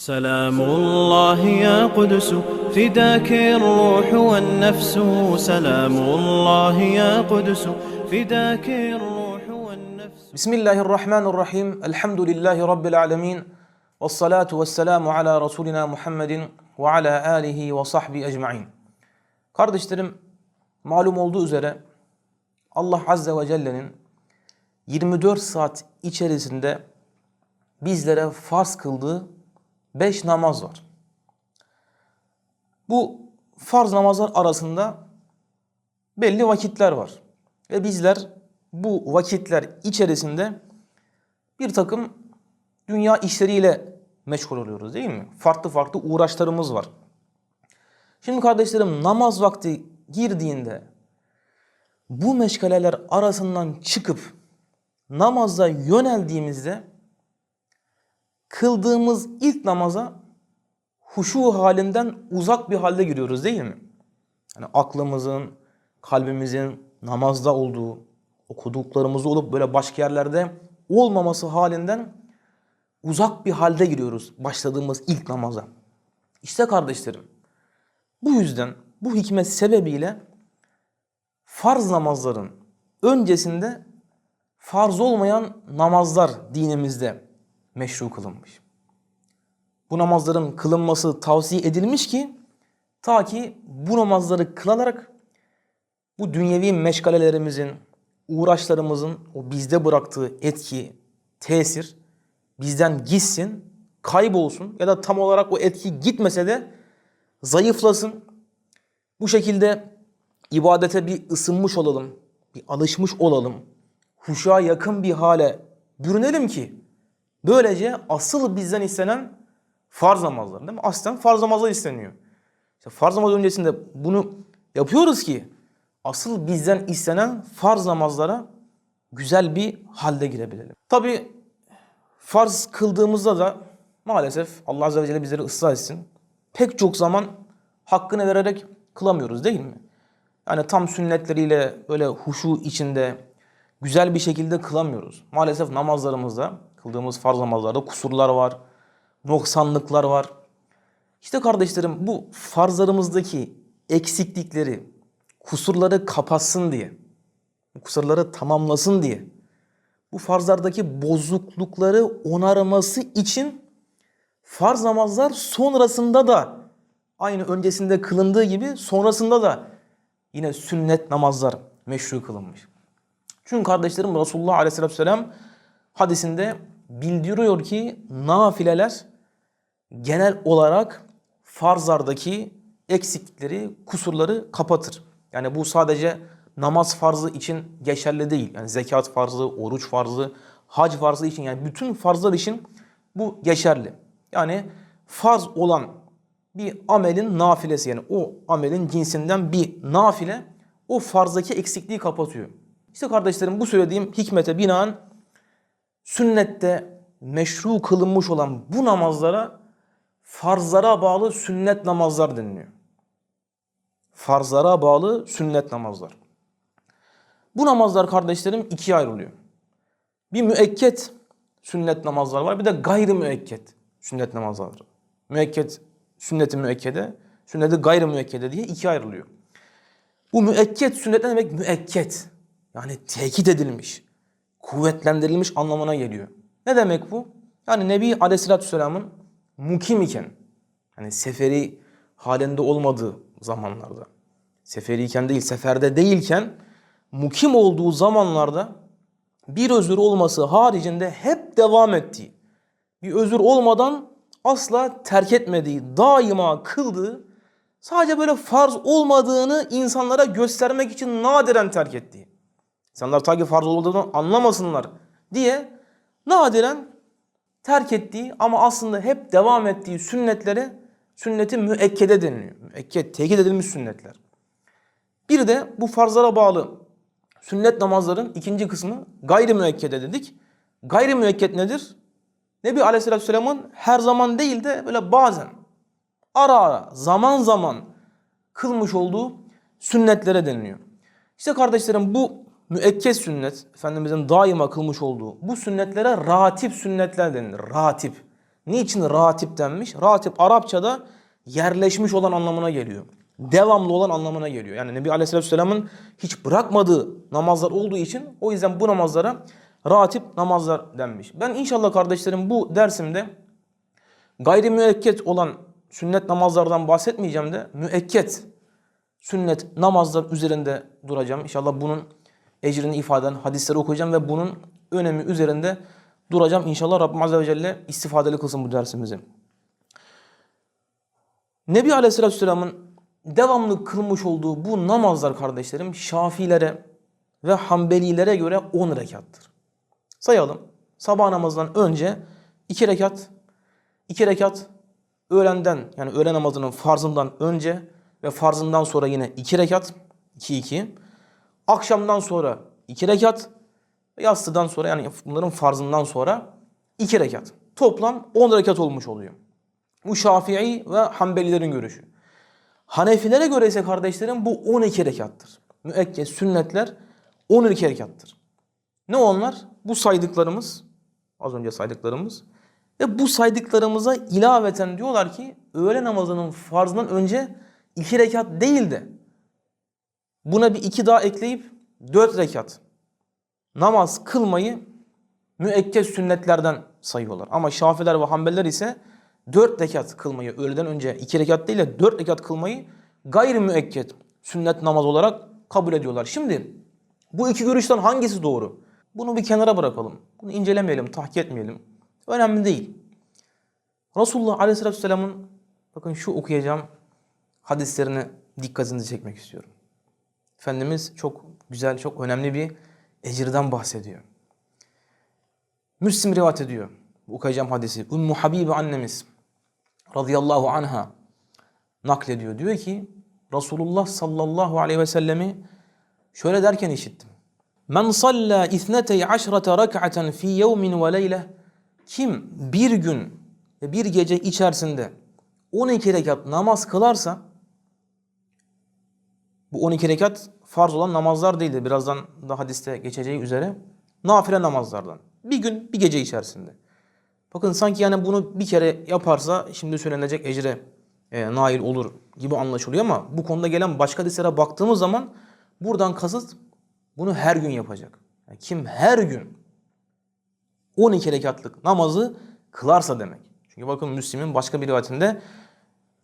سلام الله يا قدس فداك الروح والنفس سلام الله يا قدس فداك الروح والنفس بسم الله الرحمن الرحيم الحمد لله رب العالمين والصلاة والسلام على Resulina Muhammedin ve ala alihi ve sahbihi ecmain. Kardeşlerim malum olduğu üzere Allah Azze ve Celle'nin 24 saat içerisinde bizlere farz kıldığı 5 namaz var. Bu farz namazlar arasında belli vakitler var. Ve bizler bu vakitler içerisinde bir takım dünya işleriyle meşgul oluyoruz değil mi? Farklı farklı uğraşlarımız var. Şimdi kardeşlerim namaz vakti girdiğinde bu meşgaleler arasından çıkıp namaza yöneldiğimizde kıldığımız ilk namaza huşu halinden uzak bir halde giriyoruz değil mi? Yani aklımızın, kalbimizin namazda olduğu, okuduklarımız olup böyle başka yerlerde olmaması halinden uzak bir halde giriyoruz başladığımız ilk namaza. İşte kardeşlerim bu yüzden bu hikmet sebebiyle farz namazların öncesinde farz olmayan namazlar dinimizde meşru kılınmış. Bu namazların kılınması tavsiye edilmiş ki ta ki bu namazları kılarak bu dünyevi meşgalelerimizin, uğraşlarımızın o bizde bıraktığı etki, tesir bizden gitsin, kaybolsun ya da tam olarak o etki gitmese de zayıflasın. Bu şekilde ibadete bir ısınmış olalım, bir alışmış olalım. Huşa yakın bir hale bürünelim ki böylece asıl bizden istenen farz namazlar değil mi? Aslen farz namazlar isteniyor. İşte farz namaz öncesinde bunu yapıyoruz ki asıl bizden istenen farz namazlara güzel bir halde girebilelim. Tabi farz kıldığımızda da maalesef Allah Azze ve Celle bizleri ıslah etsin. Pek çok zaman hakkını vererek kılamıyoruz değil mi? Yani tam sünnetleriyle böyle huşu içinde güzel bir şekilde kılamıyoruz. Maalesef namazlarımızda, kıldığımız farz namazlarda kusurlar var, noksanlıklar var. İşte kardeşlerim bu farzlarımızdaki eksiklikleri, kusurları kapatsın diye, kusurları tamamlasın diye, bu farzlardaki bozuklukları onarması için farz namazlar sonrasında da aynı öncesinde kılındığı gibi sonrasında da yine sünnet namazlar meşru kılınmış. Çünkü kardeşlerim Resulullah Aleyhisselatü Vesselam hadisinde bildiriyor ki nafileler genel olarak farzlardaki eksiklikleri, kusurları kapatır. Yani bu sadece namaz farzı için geçerli değil. Yani zekat farzı, oruç farzı, hac farzı için yani bütün farzlar için bu geçerli. Yani farz olan bir amelin nafilesi yani o amelin cinsinden bir nafile o farzdaki eksikliği kapatıyor. İşte kardeşlerim bu söylediğim hikmete binaen sünnette meşru kılınmış olan bu namazlara farzlara bağlı sünnet namazlar deniliyor. Farzlara bağlı sünnet namazlar. Bu namazlar kardeşlerim ikiye ayrılıyor. Bir müekket sünnet namazlar var bir de gayri müekket sünnet namazlar var. Müekket sünneti müekkede, sünneti müekkede diye ikiye ayrılıyor. Bu müekket sünnet ne demek? Müekket. Yani tekit edilmiş, kuvvetlendirilmiş anlamına geliyor. Ne demek bu? Yani Nebi Aleyhisselatü Vesselam'ın mukim iken, hani seferi halinde olmadığı zamanlarda, seferiyken değil, seferde değilken, mukim olduğu zamanlarda bir özür olması haricinde hep devam ettiği, bir özür olmadan asla terk etmediği, daima kıldığı, sadece böyle farz olmadığını insanlara göstermek için nadiren terk ettiği. İnsanlar ta ki farz olduğunu anlamasınlar diye nadiren terk ettiği ama aslında hep devam ettiği sünnetlere sünneti müekkede deniliyor. Müekked, tekit edilmiş sünnetler. Bir de bu farzlara bağlı sünnet namazların ikinci kısmı gayri müekkede dedik. Gayri müekket nedir? Nebi Aleyhisselatü Vesselam'ın her zaman değil de böyle bazen ara ara zaman zaman kılmış olduğu sünnetlere deniliyor. İşte kardeşlerim bu müekked sünnet, Efendimizin daima kılmış olduğu bu sünnetlere ratip sünnetler denilir. Ratip. Niçin ratip denmiş? Ratip Arapçada yerleşmiş olan anlamına geliyor. Devamlı olan anlamına geliyor. Yani Nebi Aleyhisselatü Vesselam'ın hiç bırakmadığı namazlar olduğu için o yüzden bu namazlara ratip namazlar denmiş. Ben inşallah kardeşlerim bu dersimde gayri müekket olan sünnet namazlardan bahsetmeyeceğim de müekket sünnet namazlar üzerinde duracağım. İnşallah bunun ecrini ifade eden hadisleri okuyacağım ve bunun önemi üzerinde duracağım. İnşallah Rabbim Azze ve Celle istifadeli kılsın bu dersimizi. Nebi Aleyhisselatü Vesselam'ın devamlı kılmış olduğu bu namazlar kardeşlerim Şafilere ve Hanbelilere göre 10 rekattır. Sayalım. Sabah namazından önce 2 rekat, 2 rekat öğlenden yani öğle namazının farzından önce ve farzından sonra yine 2 rekat, 2-2. Akşamdan sonra 2 rekat, yatsıdan sonra yani bunların farzından sonra 2 rekat. Toplam 10 rekat olmuş oluyor. Bu Şafii ve Hanbelilerin görüşü. Hanefilere göre ise kardeşlerim bu 12 rekattır. Müekket sünnetler 12 rekattır. Ne onlar? Bu saydıklarımız, az önce saydıklarımız ve bu saydıklarımıza ilaveten diyorlar ki öğle namazının farzından önce 2 rekat değil de buna bir iki daha ekleyip 4 rekat namaz kılmayı müekket sünnetlerden sayıyorlar. Ama Şafiler ve Hanbeliler ise 4 rekat kılmayı öğleden önce 2 rekat değil de 4 rekat kılmayı gayri müekket sünnet namaz olarak kabul ediyorlar. Şimdi bu iki görüşten hangisi doğru? Bunu bir kenara bırakalım. Bunu incelemeyelim, tahkik etmeyelim. Önemli değil. Resulullah Aleyhisselatü Vesselam'ın bakın şu okuyacağım hadislerini dikkatinizi çekmek istiyorum. Efendimiz çok güzel, çok önemli bir ecirden bahsediyor. Müslim rivayet ediyor. Bu okuyacağım hadisi. Ümmü Habibe annemiz radıyallahu anha naklediyor. Diyor ki Resulullah sallallahu aleyhi ve sellemi şöyle derken işittim. Men salla ithnetey aşrate rak'aten fi yevmin ve leyle kim bir gün bir gece içerisinde 12 rekat namaz kılarsa bu 12 rekat farz olan namazlar değildir. Birazdan da hadiste geçeceği üzere nafile namazlardan. Bir gün bir gece içerisinde. Bakın sanki yani bunu bir kere yaparsa şimdi söylenecek ecre e, nail olur gibi anlaşılıyor ama bu konuda gelen başka hadislere baktığımız zaman buradan kasıt bunu her gün yapacak. Yani kim her gün 12 rekatlık namazı kılarsa demek. Çünkü bakın Müslim'in başka bir rivayetinde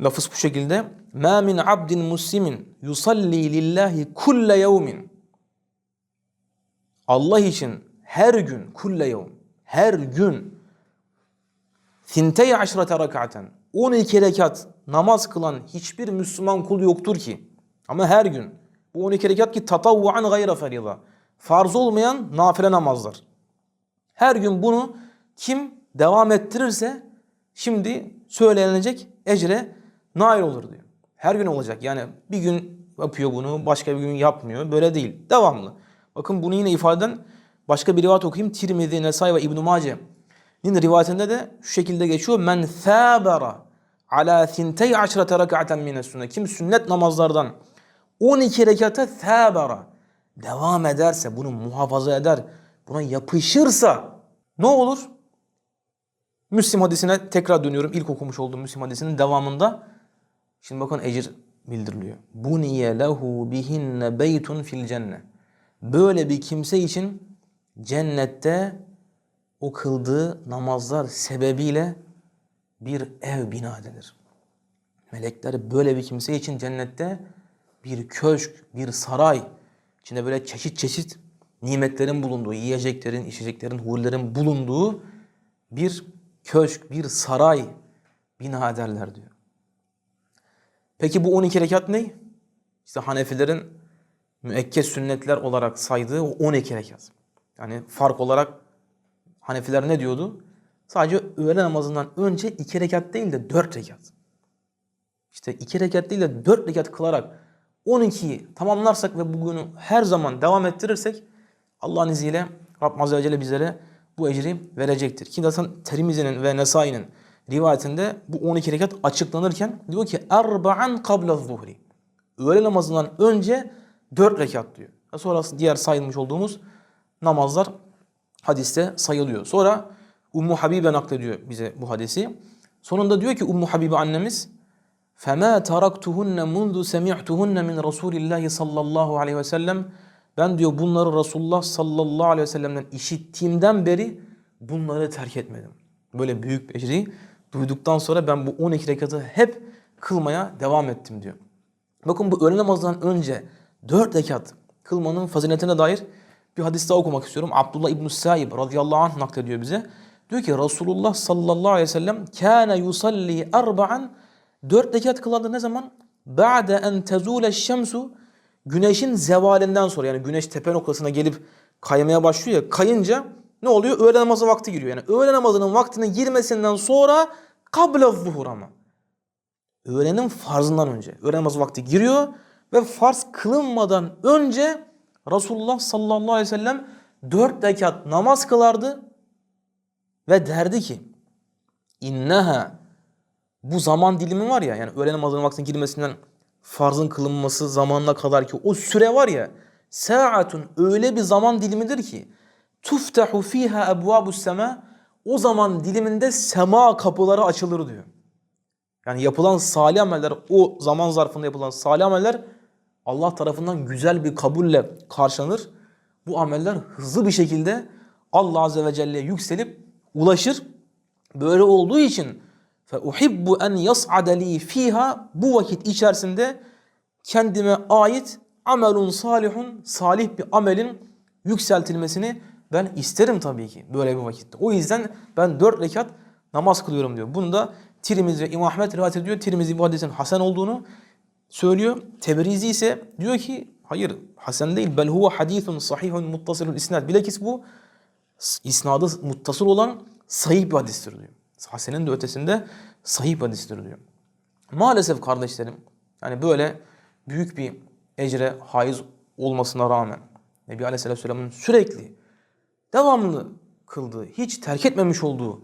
lafız bu şekilde. مَا مِنْ عَبْدٍ مُسْلِمٍ يُصَلِّي لِلّٰهِ كُلَّ يَوْمٍ Allah için her gün, kulle yevm, her gün Thintey aşrate rakaten 12 rekat namaz kılan hiçbir Müslüman kul yoktur ki. Ama her gün. Bu 12 rekat ki tatavvuan gayra ferida. Farz olmayan nafile namazlar. Her gün bunu kim devam ettirirse şimdi söylenecek ecre nail olur diyor. Her gün olacak. Yani bir gün yapıyor bunu, başka bir gün yapmıyor. Böyle değil. Devamlı. Bakın bunu yine ifade eden başka bir rivayet okuyayım. Tirmidhi, Nesai ve İbn-i Mace Nin rivayetinde de şu şekilde geçiyor. Men thâbera ala thintey aşrete reka'aten mine sünnet. Kim sünnet namazlardan 12 rekata thâbera devam ederse, bunu muhafaza eder, buna yapışırsa ne olur? Müslim hadisine tekrar dönüyorum. İlk okumuş olduğum Müslim hadisinin devamında şimdi bakın ecir bildiriliyor. Buniye lehu bihinne beytun fil cennet. Böyle bir kimse için cennette o kıldığı namazlar sebebiyle bir ev bina edilir. Melekler böyle bir kimse için cennette bir köşk, bir saray, içinde böyle çeşit çeşit nimetlerin bulunduğu, yiyeceklerin, içeceklerin, hurilerin bulunduğu bir köşk, bir saray bina ederler diyor. Peki bu 12 rekat ne? İşte Hanefilerin müekket sünnetler olarak saydığı o 12 rekat. Yani fark olarak Hanefiler ne diyordu? Sadece öğle namazından önce iki rekat değil de dört rekat. İşte iki rekat değil de dört rekat kılarak 12'yi tamamlarsak ve bugünü her zaman devam ettirirsek Allah'ın izniyle Rabbim Azze ve Celle bizlere bu ecri verecektir. Ki zaten Tirmizi'nin ve Nesai'nin rivayetinde bu 12 rekat açıklanırken diyor ki erba'an kabla zuhri. Öğle namazından önce 4 rekat diyor. Sonrası diğer sayılmış olduğumuz namazlar hadiste sayılıyor. Sonra Ummu Habibe naklediyor bize bu hadisi. Sonunda diyor ki Ummu Habibe annemiz فَمَا تَرَكْتُهُنَّ مُنْذُ سَمِعْتُهُنَّ مِنْ رَسُولِ اللّٰهِ sallallahu aleyhi ve sellem ben diyor bunları Resulullah sallallahu aleyhi ve sellem'den işittiğimden beri bunları terk etmedim. Böyle büyük beceri duyduktan sonra ben bu 12 rekatı hep kılmaya devam ettim diyor. Bakın bu öğle namazından önce 4 rekat kılmanın faziletine dair bir hadis daha okumak istiyorum. Abdullah İbn-i Saib radıyallahu anh naklediyor bize. Diyor ki Resulullah sallallahu aleyhi ve sellem kâne yusalli erba'an dört rekat kılardı ne zaman? Ba'de en tezule şemsu güneşin zevalinden sonra yani güneş tepe noktasına gelip kaymaya başlıyor ya kayınca ne oluyor? Öğle namazı vakti giriyor. Yani öğle namazının vaktinin girmesinden sonra kabla zuhur ama. Öğlenin farzından önce. Öğle namazı vakti giriyor ve farz kılınmadan önce Resulullah sallallahu aleyhi ve sellem dört rekat namaz kılardı ve derdi ki inneha bu zaman dilimi var ya yani öğle namazının vaktinin girmesinden farzın kılınması zamanına kadar ki o süre var ya saatun öyle bir zaman dilimidir ki tuftahu fiha ebvabus sema o zaman diliminde sema kapıları açılır diyor. Yani yapılan salih ameller o zaman zarfında yapılan salih ameller Allah tarafından güzel bir kabulle karşılanır. Bu ameller hızlı bir şekilde Allah Azze ve Celle'ye yükselip ulaşır. Böyle olduğu için فَاُحِبُّ اَنْ يَصْعَدَ لِي fiha Bu vakit içerisinde kendime ait amelun salihun, salih bir amelin yükseltilmesini ben isterim tabii ki böyle bir vakitte. O yüzden ben dört rekat namaz kılıyorum diyor. Bunu da Tirmizi ve İmam Ahmet rivayet ediyor. Tirmizi bu hadisin hasen olduğunu söylüyor. Tebrizi ise diyor ki hayır hasen değil. Bel huve hadithun sahihun muttasilun isnad. Bilakis bu isnadı muttasıl olan sahih bir hadistir diyor. Hasenin de ötesinde sahih bir hadistir diyor. Maalesef kardeşlerim yani böyle büyük bir ecre haiz olmasına rağmen Nebi Aleyhisselatü Vesselam'ın sürekli devamlı kıldığı, hiç terk etmemiş olduğu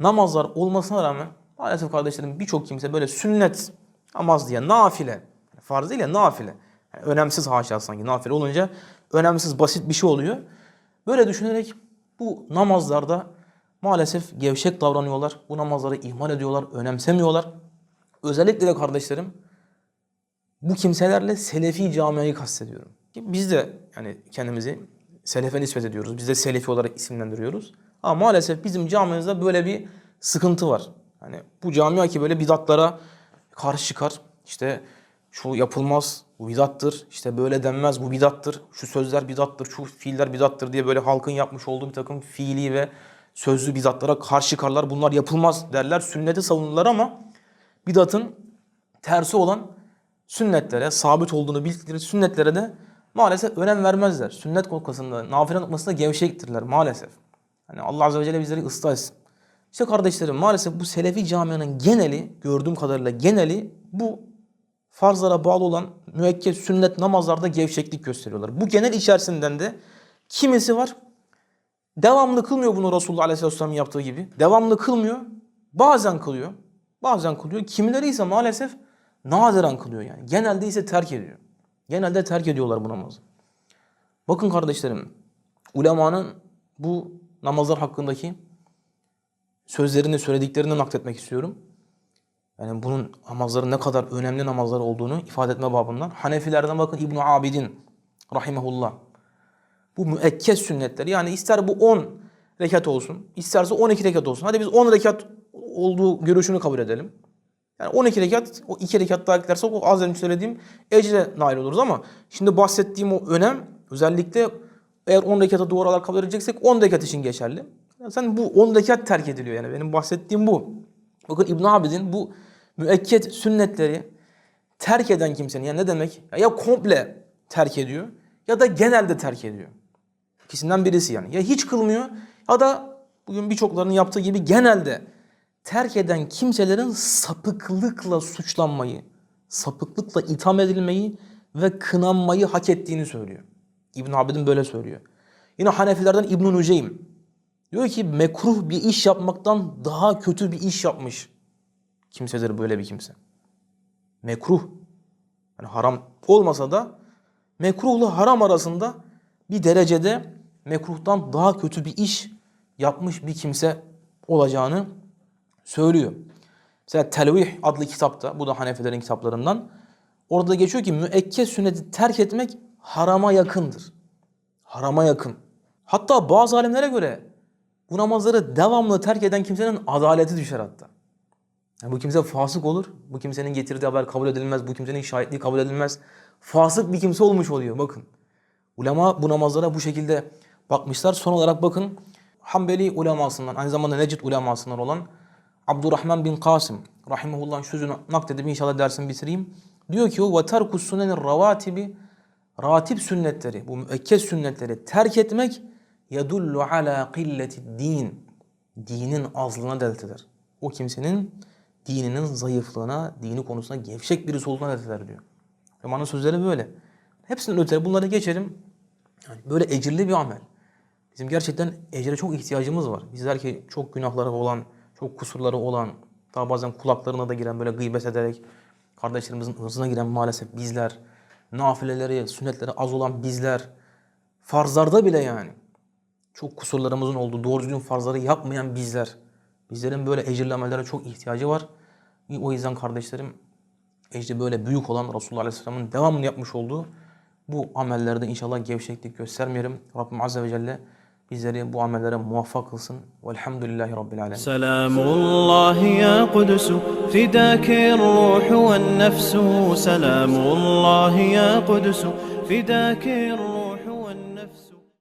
namazlar olmasına rağmen maalesef kardeşlerim birçok kimse böyle sünnet namaz diye nafile, farz değil ya nafile. Yani önemsiz haşa sanki nafile olunca önemsiz basit bir şey oluyor. Böyle düşünerek bu namazlarda maalesef gevşek davranıyorlar. Bu namazları ihmal ediyorlar, önemsemiyorlar. Özellikle de kardeşlerim bu kimselerle Selefi camiayı kastediyorum. Biz de yani kendimizi Selefe nispet ediyoruz. Biz de Selefi olarak isimlendiriyoruz. Ama maalesef bizim camiamızda böyle bir sıkıntı var. Hani bu camia ki böyle bidatlara karşı çıkar. İşte şu yapılmaz, bu bidattır. İşte böyle denmez, bu bidattır. Şu sözler bidattır, şu fiiller bidattır diye böyle halkın yapmış olduğu bir takım fiili ve sözlü bidatlara karşı çıkarlar. Bunlar yapılmaz derler. Sünneti savunurlar ama bidatın tersi olan sünnetlere, sabit olduğunu bildikleri sünnetlere de maalesef önem vermezler. Sünnet noktasında, nafile noktasında gevşektirler maalesef. Hani Allah Azze ve Celle bizleri ıslah etsin. İşte kardeşlerim maalesef bu Selefi camianın geneli, gördüğüm kadarıyla geneli bu farzlara bağlı olan müekked sünnet namazlarda gevşeklik gösteriyorlar. Bu genel içerisinden de kimisi var devamlı kılmıyor bunu Resulullah Aleyhisselam'ın yaptığı gibi. Devamlı kılmıyor. Bazen kılıyor. Bazen kılıyor. Kimileri ise maalesef nadiren kılıyor yani. Genelde ise terk ediyor. Genelde terk ediyorlar bu namazı. Bakın kardeşlerim, ulemanın bu namazlar hakkındaki sözlerini, söylediklerini nakletmek istiyorum. Yani bunun namazların ne kadar önemli namazlar olduğunu ifade etme babından. Hanefilerden bakın İbn Abidin rahimehullah. Bu müekkez sünnetler. Yani ister bu 10 rekat olsun, isterse 12 rekat olsun. Hadi biz 10 rekat olduğu görüşünü kabul edelim. Yani 12 rekat, o 2 rekat daha eklerse o az önce söylediğim ecre nail oluruz ama şimdi bahsettiğim o önem özellikle eğer 10 rekata olarak kabul edeceksek 10 rekat için geçerli. Yani sen bu 10 rekat terk ediliyor yani benim bahsettiğim bu. Bakın İbn Abidin bu müekked sünnetleri terk eden kimsenin yani ne demek? Ya, ya komple terk ediyor ya da genelde terk ediyor. İkisinden birisi yani. Ya hiç kılmıyor ya da bugün birçoklarının yaptığı gibi genelde terk eden kimselerin sapıklıkla suçlanmayı, sapıklıkla itham edilmeyi ve kınanmayı hak ettiğini söylüyor. İbn Abidin böyle söylüyor. Yine Hanefilerden İbn Nuceym diyor ki mekruh bir iş yapmaktan daha kötü bir iş yapmış kimsedir böyle bir kimse. Mekruh. Yani haram olmasa da mekruhla haram arasında bir derecede mekruhtan daha kötü bir iş yapmış bir kimse olacağını söylüyor. Mesela Telvih adlı kitapta, bu da Hanefilerin kitaplarından. Orada geçiyor ki müekked sünneti terk etmek harama yakındır. Harama yakın. Hatta bazı alimlere göre bu namazları devamlı terk eden kimsenin adaleti düşer hatta. Yani bu kimse fasık olur. Bu kimsenin getirdiği haber kabul edilmez. Bu kimsenin şahitliği kabul edilmez. Fasık bir kimse olmuş oluyor bakın. Ulema bu namazlara bu şekilde bakmışlar. Son olarak bakın Hanbeli ulemasından aynı zamanda Necid ulemasından olan Abdurrahman bin Kasım rahimehullah'ın sözünü nakledip inşallah dersimi bitireyim. Diyor ki o terku sünenir ravatibi ratip sünnetleri, bu müekked sünnetleri terk etmek yedullu ala qilleti din. Dinin azlığına delalet eder. O kimsenin dininin zayıflığına, dini konusunda gevşek birisi olduğuna delalet eder diyor. Ulemanın sözleri böyle. Hepsinden öte bunları geçelim. Yani böyle ecirli bir amel. Bizim gerçekten ecre çok ihtiyacımız var. Bizler ki çok günahları olan, çok kusurları olan, daha bazen kulaklarına da giren böyle gıybet ederek kardeşlerimizin hırzına giren maalesef bizler, nafileleri, sünnetleri az olan bizler, farzlarda bile yani çok kusurlarımızın olduğu, doğru düzgün farzları yapmayan bizler. Bizlerin böyle ecirli çok ihtiyacı var. O yüzden kardeşlerim ecri böyle büyük olan Resulullah Aleyhisselam'ın devamlı yapmış olduğu bu amellerde inşallah gevşeklik göstermeyelim. Rabbim Azze ve Celle bizleri bu amellere muvaffak kılsın. Velhamdülillahi Rabbil Alemin. سلام الله يا قدس فداك الروح والنفس سلام الله يا قدس فداك الروح